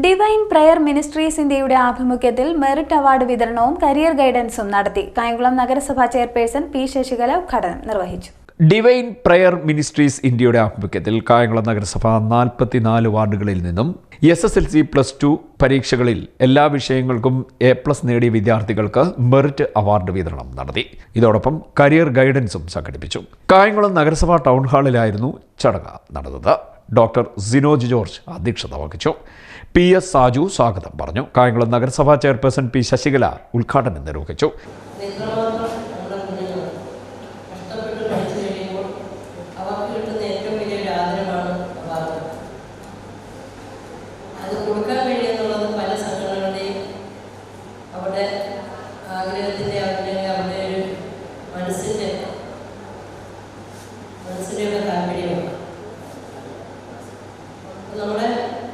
Divine prayer ministries ഇന്ത്യയുടെ ആഭിമുഖ്യത്തിൽ merit award വിതരണവും കരിയർ ഗൈഡൻസും നടത്തി. കായംകുളം നഗരസഭാ ചെയർപേഴ്സൺ പി ശശികല ഉദ്ഘാടനം നിർവഹിച്ചു. ഡിവൈൻ പ്രയർ മിനിസ്ട്രീസ് ഇന്ത്യയുടെ ആഭിമുഖ്യത്തിൽ കായംകുളം നഗരസഭ നാൽപ്പത്തിനാല് വാർഡുകളിൽ നിന്നും S S L C plus two പരീക്ഷകളിൽ എല്ലാ വിഷയങ്ങൾക്കും എ പ്ലസ് നേടിയ വിദ്യാർത്ഥികൾക്ക് മെറിറ്റ് അവാർഡ് വിതരണം നടത്തി. ഇതോടൊപ്പം കരിയർ ഗൈഡൻസും സംഘടിപ്പിച്ചു. കായംകുളം നഗരസഭാ ടൗൺ ഹാളിലായിരുന്നു ചടങ്ങ് നടന്നത്. ഡോക്ടർ സിനോജ് ജോർജ് അധ്യക്ഷത വഹിച്ചു. പി എസ് സാജു സ്വാഗതം പറഞ്ഞു. കായംകുളം നഗരസഭാ ചെയർപേഴ്സൺ പി ശശികല ഉദ്ഘാടനം നിർവഹിച്ചു.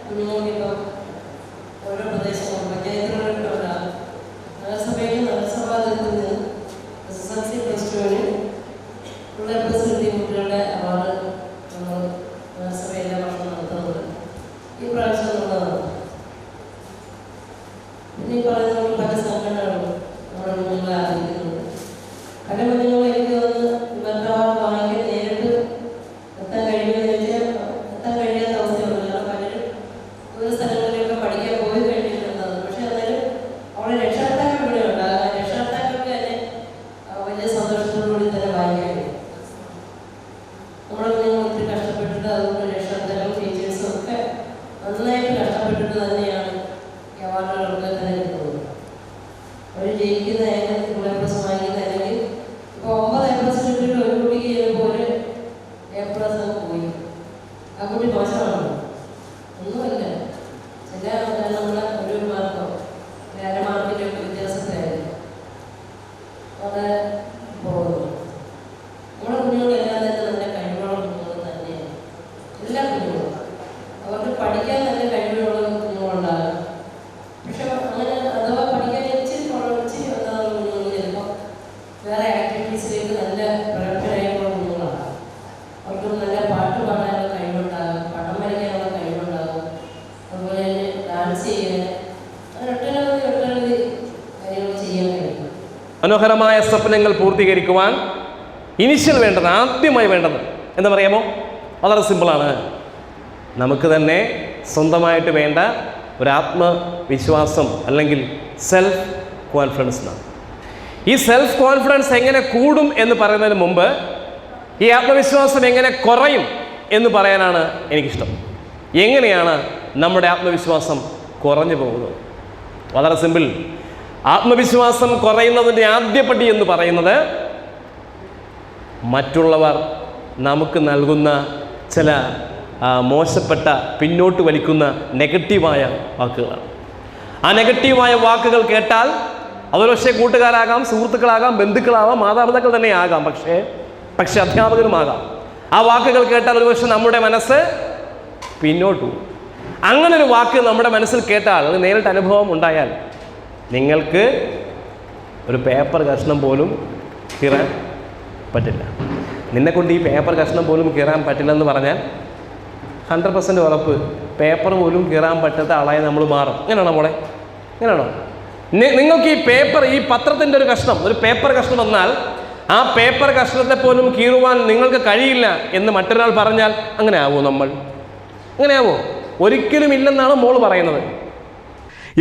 കുഞ്ഞുങ്ങൾക്കിപ്പം ഓരോ പ്രദേശങ്ങളും പഞ്ചായത്തുകളിലുണ്ടാകും നഗരസഭയിൽ നഗരസഭാതലത്തിൽ നിന്ന് S S L C plus ടുവിന് ഉള്ള അവാർഡ് നമ്മൾ നഗരസഭ ഈ പ്രാവശ്യം കുഞ്ഞുങ്ങൾ ഒത്തിരി കഷ്ടപ്പെട്ടിട്ട് അതുകൊണ്ട് രക്ഷകർത്താക്കളും ടീച്ചേഴ്സും ഒക്കെ നന്നായിട്ട് കഷ്ടപ്പെട്ടിട്ട് തന്നെയാണ് ഈ അവാർഡുകളൊക്കെ തന്നെ കിട്ടുന്നത്. അവർ ജയിക്കുന്ന ഫുൾ എ പ്ലസ് വാങ്ങിക്കുന്ന അല്ലെങ്കിൽ ഒമ്പത് എ പ്ലസ് കിട്ടിയിട്ട് ഒരു കുട്ടിക്ക് ചിലപ്പോൾ എ പ്ലസ് പോയി. ആ കുട്ടി മോശമാണോ? ഒന്നുമല്ല. ചില നമ്മളെ ഒരു മാർക്കോ ആക്ടിവിറ്റീസിലേക്ക് നല്ല പ്രഗത്ഭരായിട്ടുള്ള കുഞ്ഞുങ്ങളാണ് അവർക്ക് നല്ല പാട്ട് പാടാനുള്ള കഴിവുണ്ടാകും. പടം വരയ്ക്കാനുള്ള കഴിവുണ്ടാകും. അതുപോലെ തന്നെ ഡാൻസ് ചെയ്യാൻ. ഒട്ടനവധി കാര്യങ്ങൾ ചെയ്യാൻ കഴിയും. മനോഹരമായ സ്വപ്നങ്ങൾ പൂർത്തീകരിക്കുവാൻ ഇനിഷ്യൽ വേണ്ടത് ആദ്യമായി വേണ്ടത് എന്താ പറയാമോ? വളരെ സിമ്പിളാണ് നമുക്ക് തന്നെ സ്വന്തമായിട്ട് വേണ്ട ഒരു ആത്മവിശ്വാസം അല്ലെങ്കിൽ സെൽഫ് കോൺഫിഡൻസ് എന്നാണ് ഈ സെൽഫ് കോൺഫിഡൻസ് എങ്ങനെ കൂടും എന്ന് പറയുന്നതിന് മുമ്പ് ഈ ആത്മവിശ്വാസം എങ്ങനെ കുറയും എന്ന് പറയാനാണ് എനിക്കിഷ്ടം. എങ്ങനെയാണ് നമ്മുടെ ആത്മവിശ്വാസം കുറഞ്ഞു പോകുന്നത്? വളരെ സിമ്പിൾ ആത്മവിശ്വാസം കുറയുന്നതിന്റെ ആദ്യപടി എന്ന് പറയുന്നത് മറ്റുള്ളവർ നമുക്ക് നൽകുന്ന ചില മോശപ്പെട്ട പിന്നോട്ട് വലിക്കുന്ന നെഗറ്റീവായ വാക്കുകളാണ്. ആ നെഗറ്റീവായ വാക്കുകൾ കേട്ടാൽ അതൊരുപക്ഷെ കൂട്ടുകാരാകാം സുഹൃത്തുക്കളാകാം ബന്ധുക്കളാവാം മാതാപിതാക്കൾ തന്നെ ആകാം പക്ഷേ പക്ഷെ അധ്യാപകരുമാകാം ആ വാക്കുകൾ കേട്ടാൽ ഒരുപക്ഷെ നമ്മുടെ മനസ്സ് പിന്നോട്ടു അങ്ങനെ ഒരു വാക്ക് നമ്മുടെ മനസ്സിൽ കേട്ടാൽ അത് നേരിട്ട് അനുഭവം ഉണ്ടായാൽ നിങ്ങൾക്ക് ഒരു പേപ്പർ കഷ്ണം പോലും കീറാൻ പറ്റില്ല. നിന്നെ കൊണ്ട് ഈ പേപ്പർ കഷ്ണം പോലും കീറാൻ പറ്റില്ല എന്ന് പറഞ്ഞാൽ ഹൺഡ്രഡ് പെർസെന്റ് ഉറപ്പ്. പേപ്പർ പോലും കീറാൻ പറ്റാത്ത ആളായി നമ്മൾ മാറും. ഇങ്ങനെയാണോ മോളെ? ഇങ്ങനെയാണോ? നിങ്ങൾക്ക് ഈ പേപ്പർ ഈ പത്രത്തിന്റെ ഒരു കഷ്ണം ഒരു പേപ്പർ കഷ്ണം വന്നാൽ ആ പേപ്പർ കഷ്ണത്തെ പോലും കീറുവാൻ നിങ്ങൾക്ക് കഴിയില്ല എന്ന് മറ്റൊരാൾ പറഞ്ഞാൽ അങ്ങനെ ആവോ നമ്മൾ? അങ്ങനെ ആവോ? ഒരിക്കലും ഇല്ലെന്നാണ് മോൾ പറയുന്നത്.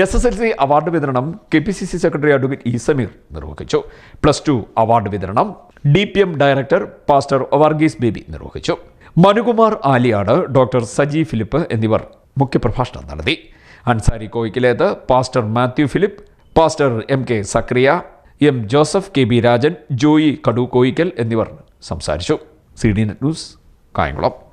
S S L C award വിതരണം K P C C secretary advocate E Sameer നിർവഹിച്ചു. പ്ലസ് ടു അവാർഡ് വിതരണം D P M director pastor Varghese Baby നിർവഹിച്ചു. മനുകുമാർ ആലിയാട് ഡോക്ടർ സജി ഫിലിപ്പ് എന്നിവർ മുഖ്യപ്രഭാഷണം നടത്തി. Ansari Koyikkilethu pastor Mathew Philip pastor M K Zachariah M Joseph K B Rajan Joy Kadukoyikkal എന്നിവർ സംസാരിച്ചു. C D net news Kayamkulam.